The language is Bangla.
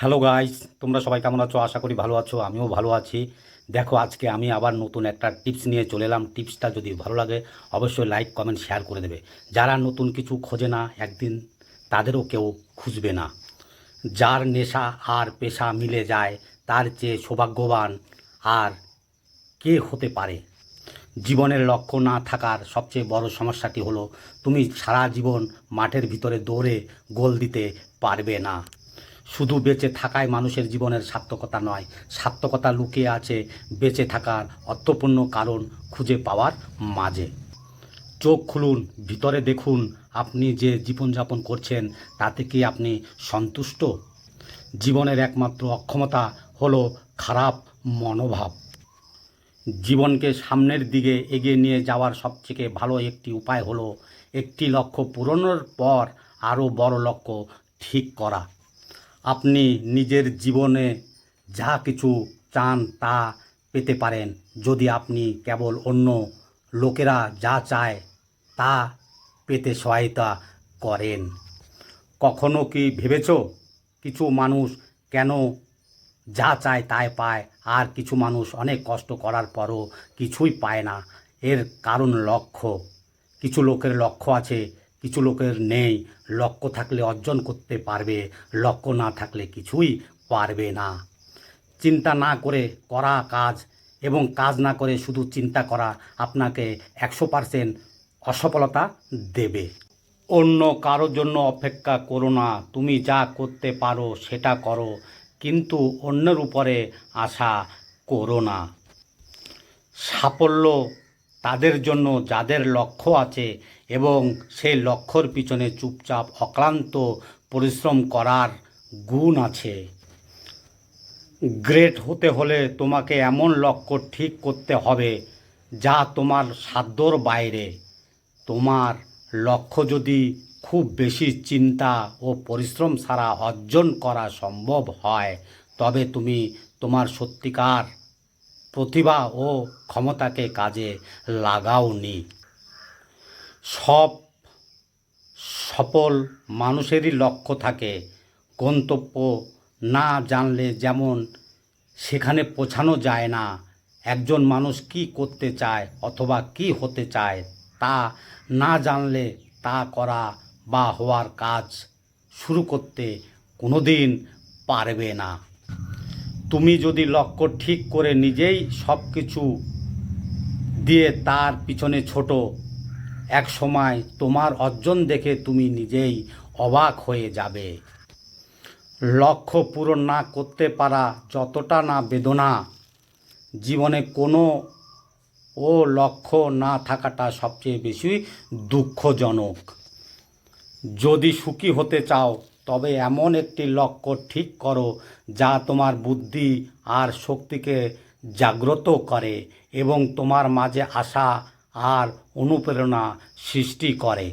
হ্যালো গাইস, তোমরা সবাই কেমন আছো? আশা করি ভালো আছো, আমিও ভালো আছি। দেখো, আজকে আমি আবার নতুন একটা টিপস নিয়ে চলে এলাম। টিপসটা যদি ভালো লাগে, অবশ্যই লাইক কমেন্ট শেয়ার করে দেবে। যারা নতুন কিছু খোঁজে না, একদিন তাদেরও কেউ খুঁজবে না। যার নেশা আর পেশা মিলে যায়, তার চেয়ে সৌভাগ্যবান আর কে হতে পারে? জীবনের লক্ষ্য না থাকার সবচেয়ে বড় সমস্যাটি হলো, তুমি সারা জীবন মাঠের ভিতরে দৌড়ে গোল দিতে পারবে না। শুধু বেঁচে থাকায় মানুষের জীবনের সার্থকতা নয়, সার্থকতা লুকিয়ে আছে বেঁচে থাকার অর্থপূর্ণ কারণ খুঁজে পাওয়ার মাঝে। চোখ খুলুন, ভিতরে দেখুন আপনি যে জীবনযাপন করছেন, তাতে কি আপনি সন্তুষ্ট? জীবনের একমাত্র অক্ষমতা হলো খারাপ মনোভাব। জীবনকে সামনের দিকে এগিয়ে নিয়ে যাওয়ার সবথেকে ভালো একটি উপায় হলো একটি লক্ষ্য পূরণের পর আরও বড় লক্ষ্য ঠিক করা। আপনি নিজের জীবনে যা কিছু চান তা পেতে পারেন। যদি আপনি কেবল অন্য লোকেরা যা চায় তা পেতে সহায়তা করেন। কখনো কি ভেবেছো কিছু মানুষ কেন যা চায় তাই পায়, আর কিছু মানুষ অনেক কষ্ট করার পরও কিছুই পায় না? এর কারণ লক্ষ্য। কিছু লোকের লক্ষ্য আছে কিছু লোকের নেই। লক্ষ্য থাকলে অর্জন করতে পারবে, লক্ষ্য না থাকলে কিছুই পারবে না। চিন্তা না করে করা কাজ এবং কাজ না করে শুধু চিন্তা করা আপনাকে একশো পারসেন্ট অসফলতা দেবে। অন্য কারোর জন্য অপেক্ষা করো না, তুমি যা করতে পারো সেটা করো, কিন্তু অন্যের উপরে আশা করো না। সাফল্য তাদের জন্য যাদের লক্ষ্য আছে এবং সেই লক্ষ্যর পিছনে চুপচাপ অক্লান্ত পরিশ্রম করার গুণ আছে। গ্রেট হতে হলে তোমাকে এমন লক্ষ্য ঠিক করতে হবে যা তোমার সাধ্যর বাইরে। তোমার লক্ষ্য যদি খুব বেশি চিন্তা ও পরিশ্রম ছাড়া অর্জন করা সম্ভব হয়, তবে তুমি তোমার সত্যিকার প্রতিভা ও ক্ষমতাকে কাজে লাগাওনি। সব সফল মানুষেরই লক্ষ্য থাকে। গন্তব্য না জানলে যেমন সেখানে পৌঁছানো যায় না, একজন মানুষ কি করতে চায় অথবা কি হতে চায় তা না জানলে তা করা বা হওয়ার কাজ শুরু করতে কোনো দিন পারবে না। তুমি যদি লক্ষ্য ঠিক করে নিজেই সব কিছু দিয়ে তার পিছনে ছোট এক সময় তোমার অর্জন দেখে তুমি নিজেই অবাক হয়ে যাবে। লক্ষ্য পূরণ না করতে পারা যতটা না বেদনা, জীবনে কোনো ও লক্ষ্য না থাকাটা সবচেয়ে বেশি দুঃখজনক। যদি সুখী হতে চাও, তবে এমন একটি লক্ষ্য ঠিক করো যা তোমার বুদ্ধি আর শক্তিকে জাগ্রত করে এবং তোমার মাঝে আশা আর অনুপ্রেরণা সৃষ্টি করে।